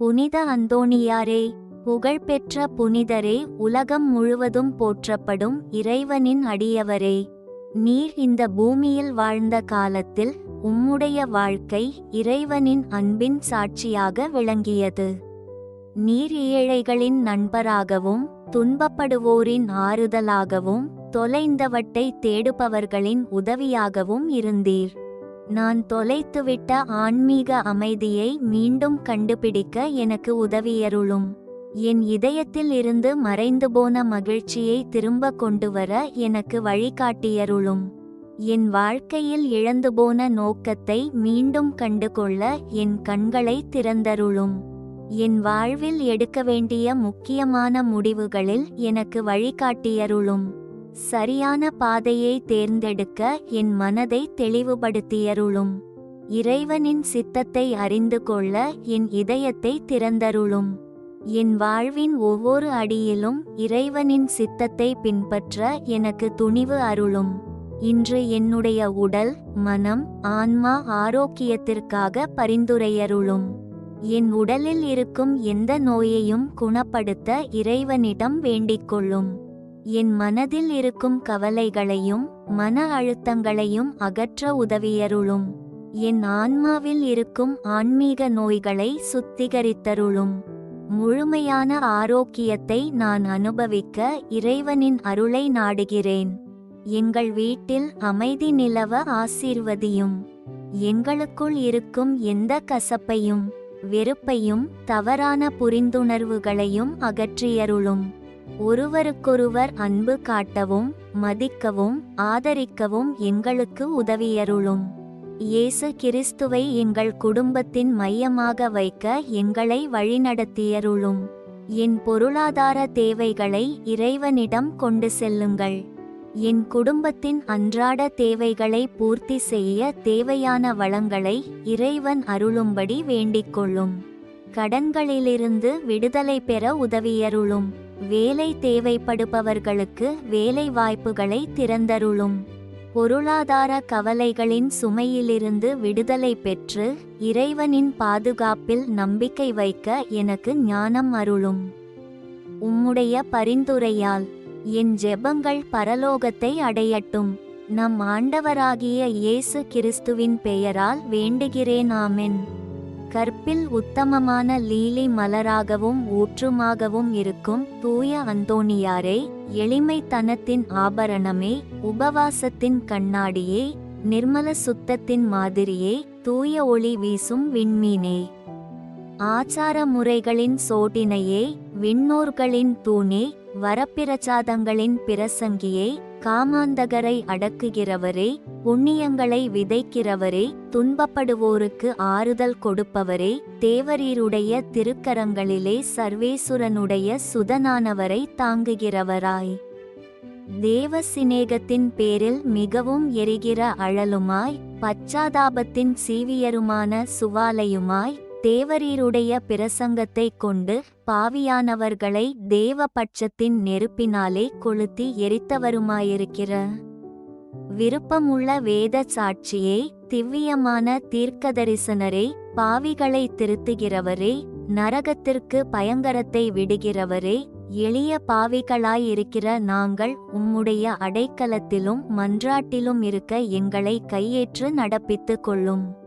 புனித அந்தோணியாரே புகழ்பெற்ற புனிதரே உலகம் முழுவதும் போற்றப்படும் இறைவனின் அடியவரே. நீர் இந்த பூமியில் வாழ்ந்த காலத்தில் உம்முடைய வாழ்க்கை இறைவனின் அன்பின் சாட்சியாக விளங்கியது. நீர் ஏழைகளின் நண்பராகவும் துன்பப்படுவோரின் ஆறுதலாகவும் தொலைந்தவட்டை தேடுபவர்களின் உதவியாகவும் இருந்தீர். நான் தொலைத்துவிட்ட ஆன்மீக அமைதியை மீண்டும் கண்டுபிடிக்க எனக்கு உதவியருளும். என் இதயத்தில் இருந்து மறைந்து போன மகிழ்ச்சியை திரும்ப கொண்டுவர எனக்கு வழிகாட்டியருளும். என் வாழ்க்கையில் இழந்து போன நோக்கத்தை மீண்டும் கண்டுகொள்ள என் கண்களை திறந்தருளும். என் வாழ்வில் எடுக்க வேண்டிய முக்கியமான முடிவுகளில் எனக்கு வழிகாட்டியருளும். சரியான பாதையை தேர்ந்தெடுக்க என் மனதை தெளிவுபடுத்தியருளும். இறைவனின் சித்தத்தை அறிந்து கொள்ள என் இதயத்தை திறந்தருளும். என் வாழ்வின் ஒவ்வொரு அடியிலும் இறைவனின் சித்தத்தை பின்பற்ற எனக்கு துணிவு அருளும். இன்று என்னுடைய உடல் மனம் ஆன்மா ஆரோக்கியத்திற்காக பரிந்துரையருளும். என் உடலில் இருக்கும் எந்த நோயையும் குணப்படுத்த இறைவனிடம் வேண்டிக்கொள்ளும். என் மனதில் இருக்கும் கவலைகளையும் மன அழுத்தங்களையும் அகற்ற உதவியருளும். என் ஆன்மாவில் இருக்கும் ஆன்மீக நோய்களை சுத்திகரித்தருளும். முழுமையான ஆரோக்கியத்தை நான் அனுபவிக்க இறைவனின் அருளை நாடுகிறேன். எங்கள் வீட்டில் அமைதி நிலவ ஆசீர்வதியும். எங்களுக்குள் இருக்கும் எந்த கசப்பையும் வெறுப்பையும் தவறான புரிந்துணர்வுகளையும் அகற்றியருளும். ஒருவருக்கொருவர் அன்பு காட்டவும் மதிக்கவும் ஆதரிக்கவும் எங்களுக்கு உதவியருளும். இயேசு கிறிஸ்துவை எங்கள் குடும்பத்தின் மையமாக வைக்க எங்களை வழிநடத்தியருளும். என் பொருளாதார தேவைகளை இறைவனிடம் கொண்டு செல்லுங்கள். என் குடும்பத்தின் அன்றாட தேவைகளை பூர்த்தி செய்ய தேவையான வளங்களை இறைவன் அருளும்படி வேண்டிக்கொள்ளும். கடன்களிலிருந்து விடுதலை பெற உதவியருளும். வேலை தேவைப்படுபவர்களுக்கு வேலை வாய்ப்புகளை திறந்தருளும். பொருளாதார கவலைகளின் சுமையிலிருந்து விடுதலை பெற்று இறைவனின் பாதுகாப்பில் நம்பிக்கை வைக்க எனக்கு ஞானம் அருளும். உம்முடைய பரிந்துரையால் என் ஜெபங்கள் பரலோகத்தை அடையட்டும். நம் ஆண்டவராகிய இயேசு கிறிஸ்துவின் பெயரால் வேண்டுகிறேன் ஆமென். கற்பில் உத்தமமான லீலி மலராகவும் ஊற்றுமாகவும் இருக்கும் தூய அந்தோணியாரே எளிமைத்தனத்தின் ஆபரணமே உபவாசத்தின் கண்ணாடியே நிர்மல சுத்தத்தின் மாதிரியே தூய ஒளி வீசும் விண்மீனே. ஆச்சார முறைகளின் சோடினையே விண்ணோர்களின் தூணே வரப்பிரசாதங்களின் பிரசங்கியே காமாந்தகரை அடக்குகிறவரே புண்ணியங்களை விதைக்கிறவரே துன்பப்படுவோருக்கு ஆறுதல் கொடுப்பவரே தேவரீருடைய திருக்கரங்களிலே சர்வேசுரனுடைய சுதனானவரை தாங்குகிறவராய். தேவ சிநேகத்தின் பேரில் மிகவும் எரிகிற அழலுமாய் பச்சாதாபத்தின் சீவியருமான சுவாலையுமாய் தேவரீருடைய பிரசங்கத்தை கொண்டு பாவியானவர்களை தேவபட்சத்தின் நெருப்பினாலே கொளுத்தி எரித்தவருமாயிருக்கிற. விருப்பமுள்ள வேத சாட்சியை திவ்யமான தீர்க்கதரிசனரே பாவிகளை திருத்துகிறவரே நரகத்திற்கு பயங்கரத்தை விடுகிறவரே எளிய பாவிகளாயிருக்கிற நாங்கள் உம்முடைய அடைக்கலத்திலும் மன்றாட்டிலும் இருக்க எங்களை கையேற்று நடப்பித்துக் கொள்ளும்.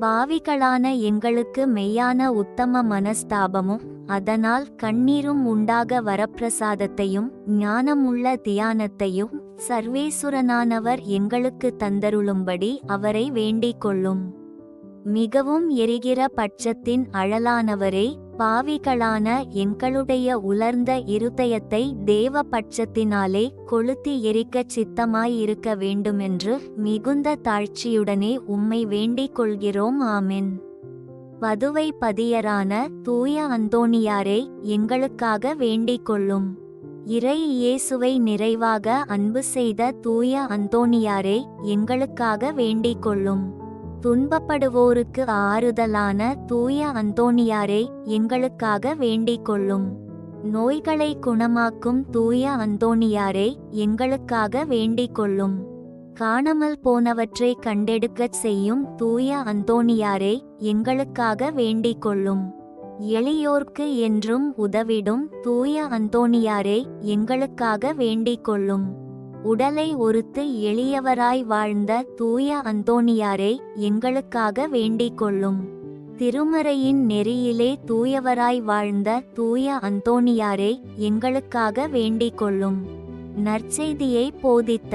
பாவிகளான எங்களுக்கு மெய்யான உத்தம மனஸ்தாபமும் அதனால் கண்ணீரும் உண்டாக வரப்பிரசாதத்தையும் ஞானமுள்ள தியானத்தையும் சர்வேசுரனானவர் எங்களுக்கு தந்தருளும்படி அவரை வேண்டிக் கொள்ளும். மிகவும் எரிகிற பட்சத்தின் அழலானவரே பாவிகளான எங்களுடைய உலர்ந்த இருதயத்தை தேவ பட்சத்தினாலே கொளுத்தி எரிக்கச் சித்தமாயிருக்க வேண்டுமென்று மிகுந்த தாழ்ச்சியுடனே உம்மை வேண்டிக் கொள்கிறோம் ஆமென். வதுவை பதியரான தூய அந்தோணியாரே எங்களுக்காக வேண்டிக் கொள்ளும். இறை இயேசுவை நிறைவாக அன்பு செய்த தூய அந்தோணியாரே எங்களுக்காக வேண்டிக் கொள்ளும். துன்பப்படுவோருக்கு ஆறுதலான தூய அந்தோணியாரே எங்களுக்காக வேண்டிக் கொள்ளும் நோய்களை குணமாக்கும் தூய அந்தோணியாரே எங்களுக்காக வேண்டிக் கொள்ளும் காணாமல் போனவற்றை கண்டெடுக்கச் செய்யும் தூய அந்தோணியாரே எங்களுக்காக வேண்டிக் கொள்ளும் எளியோர்க்கு என்றும் உதவிடும் தூய அந்தோணியாரே எங்களுக்காக வேண்டிக் கொள்ளும் உடலை ஒருத்து எளியவராய் வாழ்ந்த தூய அந்தோணியாரை எங்களுக்காக வேண்டிக் கொள்ளும் திருமறையின் நெறியிலே தூயவராய் வாழ்ந்த தூய அந்தோணியாரை எங்களுக்காக வேண்டிக் கொள்ளும் நற்செய்தியை போதித்த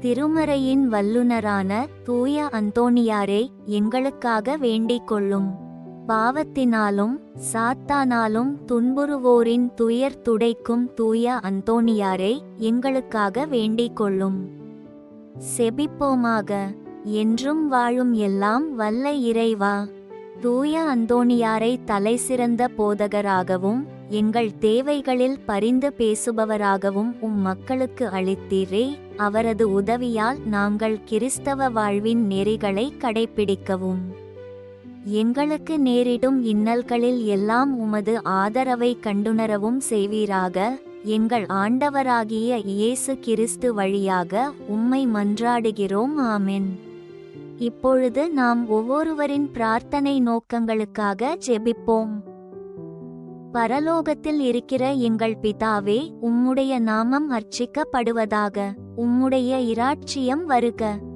திருமறையின் வல்லுனரான தூய அந்தோணியாரை எங்களுக்காக வேண்டிக் கொள்ளும் பாவத்தினாலும் சாத்தானாலும் துன்புறுவோரின் துயர் துடைக்கும் தூய அந்தோனியாரை எங்களுக்காக வேண்டிக் கொள்ளும் செபிப்போமாக. என்றும் வாழும் எல்லாம் வல்ல இறைவா. தூய அந்தோணியாரை தலைசிறந்த போதகராகவும் எங்கள் தேவைகளில் பரிந்து பேசுபவராகவும் உம் மக்களுக்கு அளித்தீரே அவரது உதவியால் நாங்கள் கிறிஸ்தவ வாழ்வின் நெறிகளை கடைப்பிடிக்கவும். எங்களுக்கு நேரிடும் இன்னல்களில் எல்லாம் உமது ஆதரவை கண்டுணரவும் செய்வீராக. எங்கள் ஆண்டவராகிய இயேசு கிறிஸ்து வழியாக உம்மை மன்றாடுகிறோம். ஆமென். இப்பொழுது நாம் ஒவ்வொருவரின் பிரார்த்தனை நோக்கங்களுக்காக ஜெபிப்போம். பரலோகத்தில் இருக்கிற எங்கள் பிதாவே உம்முடைய நாமம் அர்ச்சிக்கப்படுவதாக உம்முடைய இராட்சியம் வருக.